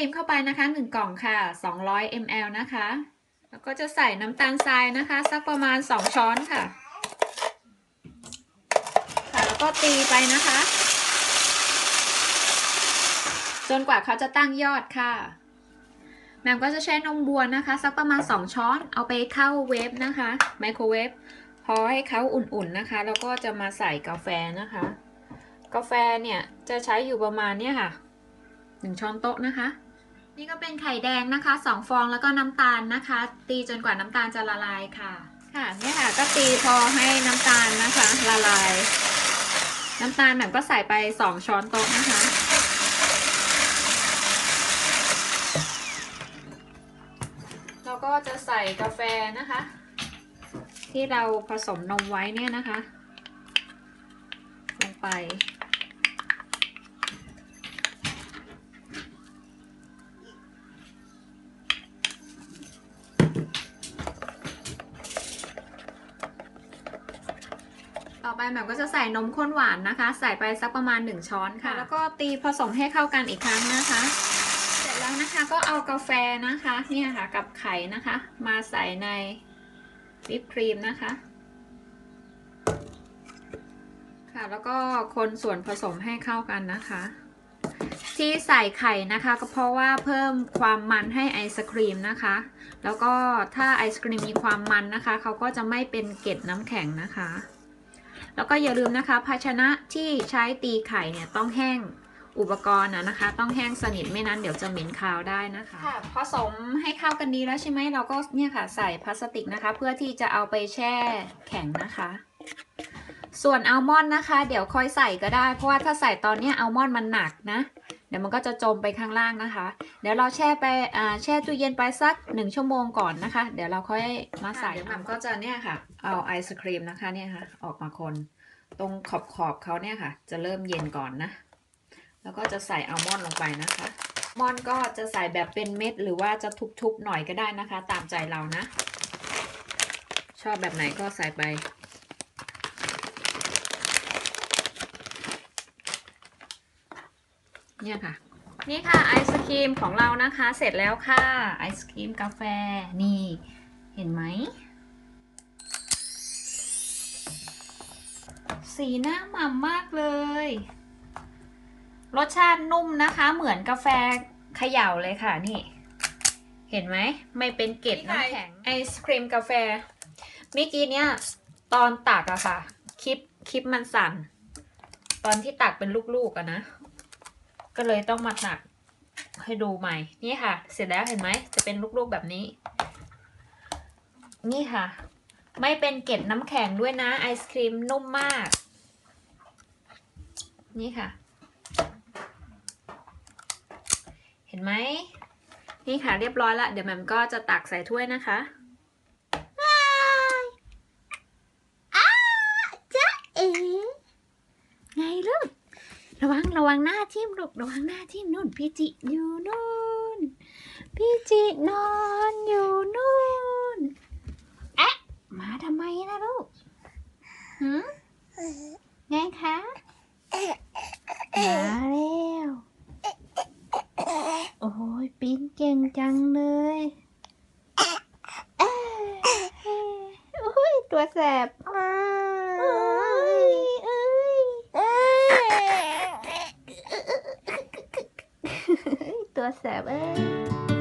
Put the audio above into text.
รีมเข้าไปนะคะ 1 กล่องค่ะ 200 ml นะคะ แล้วก็จะใส่น้ำตาลทรายนะคะ สักประมาณ 2 ช้อนค่ะ ค่ะแล้วก็ตีไปนะคะ จนกว่าเขาจะตั้งยอดค่ะแหม่มก็จะใช้นมบัวนะคะ สักประมาณ 2 ช้อน เอาไปเข้าเวฟนะคะ ไมโครเวฟ พอให้เขาอุ่นๆนะคะ แล้วก็จะมาใส่กาแฟนะคะ กาแฟเนี่ยจะใช้อยู่ประมาณเนี่ยค่ะ1ช้อนโต๊ะนะคะ นี่ก็เป็นไข่แดงนะคะ2ฟองแล้วก็น้ำตาลนะคะ ตีจนกว่าน้ำตาลจะละลายค่ะ ค่ะเนี่ยค่ะก็ตีพอให้น้ำตาลนะคะละลาย น้ำตาลแบบก็ใส่ไป 2 ช้อนโต๊ะนะคะแล้วก็จะใส่กาแฟนะคะ ที่เราผสมนมไว้เนี่ยนะคะ ลงไป ต่อไปแบบก็จะใส่นมข้นหวานนะคะ ใส่ไปสักประมาณ 1 ช้อนค่ะ แล้วก็ตีผสมให้เข้ากันอีกครั้งนะคะ เสร็จแล้วนะคะก็เอากาแฟนะคะเนี่ยค่ะกับไข่นะคะ มาใส่ในวิปครีมนะคะ ค่ะแล้วก็คนส่วนผสมให้เข้ากันนะคะ ที่ใส่ไข่นะคะก็เพราะว่าเพิ่มความมันให้ไอศครีมนะคะ แล้วก็ถ้าไอศครีมมีความมันนะคะเขาก็จะไม่เป็นเกล็ดน้ำแข็งนะคะ แล้วก็อย่าลืมนะคะ ภาชนะที่ใช้ตีไข่เนี่ยต้องแห้งอุปกรณ์นะนะคะ ต้องแห้งสนิทไม่นั้นเดี๋ยวจะเหม็นคาวได้นะคะค่ะผสมให้เข้ากันดีแล้วใช่ไหมเราก็เนี่ยค่ะใส่พลาสติกนะคะ เพื่อที่จะเอาไปแช่แข็งนะคะ ส่วนอัลมอนด์นะคะ เดี๋ยวค่อยใส่ก็ได้ เพราะว่าถ้าใส่ตอนนี้อัลมอนด์มันหนักนะ เดี๋ยวมันก็จะจมไปข้างล่างนะคะ เดี๋ยวเราแช่ไปอ่าแช่ตู้เย็นไปสักหนึ่งชั่วโมงก่อนนะคะ เดี๋ยวเราค่อยมาใส่เดี๋ยวมันก็จะเนี่ยค่ะ เอาไอศครีมนะคะเนี่ยค่ะ ออกมาคน ตรงขอบขอบเขาเนี่ยค่ะ จะเริ่มเย็นก่อนนะ แล้วก็จะใส่อัลมอนด์ลงไปนะคะอัลมอนด์ก็จะใส่แบบเป็นเม็ด หรือว่าจะทุบๆหน่อยก็ได้นะคะ ตามใจเรานะ ชอบแบบไหนก็ใส่ไป เนี่ยค่ะ นี่ค่ะไอศครีมของเรานะคะ เสร็จแล้วค่ะไอศครีมกาแฟนี่เห็นไหมสีหน้าหม่ำมากเลย รสชาตินุ่มนะคะ เหมือนกาแฟเขย่าเลยค่ะนี่ เห็นไหมไม่เป็นเกล็ดน้ำแข็งไอศครีมกาแฟเมื่อกี้เนี่ยตอนตักอะค่ะ คลิปคลิปมันสั่น ตอนที่ตักเป็นลูกๆอะนะ ก็เลยต้องมาตักให้ดูใหม่ นี่ค่ะ เสร็จแล้วเห็นไหม จะเป็นลูกๆแบบนี้ นี่ค่ะ ไม่เป็นเกล็ดน้ำแข็งด้วยนะ ไอศครีมนุ่มมาก นี่ค่ะ เห็นไหม นี่ค่ะเรียบร้อยละ เดี๋ยวแมมก็จะตักใส่ถ้วยนะคะ เอ๋ไงลูก ระวังระวังหน้าทิ่มลูกระวังหน้าทิ่มนู่นพี่จิอยู่นู่นพี่จินอนอยู่นู่นแอะมาทำไมนะลูกหืมไงคะมาแล้วโอ้ยปีนเก่งจังเลยเอ้ยโอ้ยตัวแสบ 多 seven。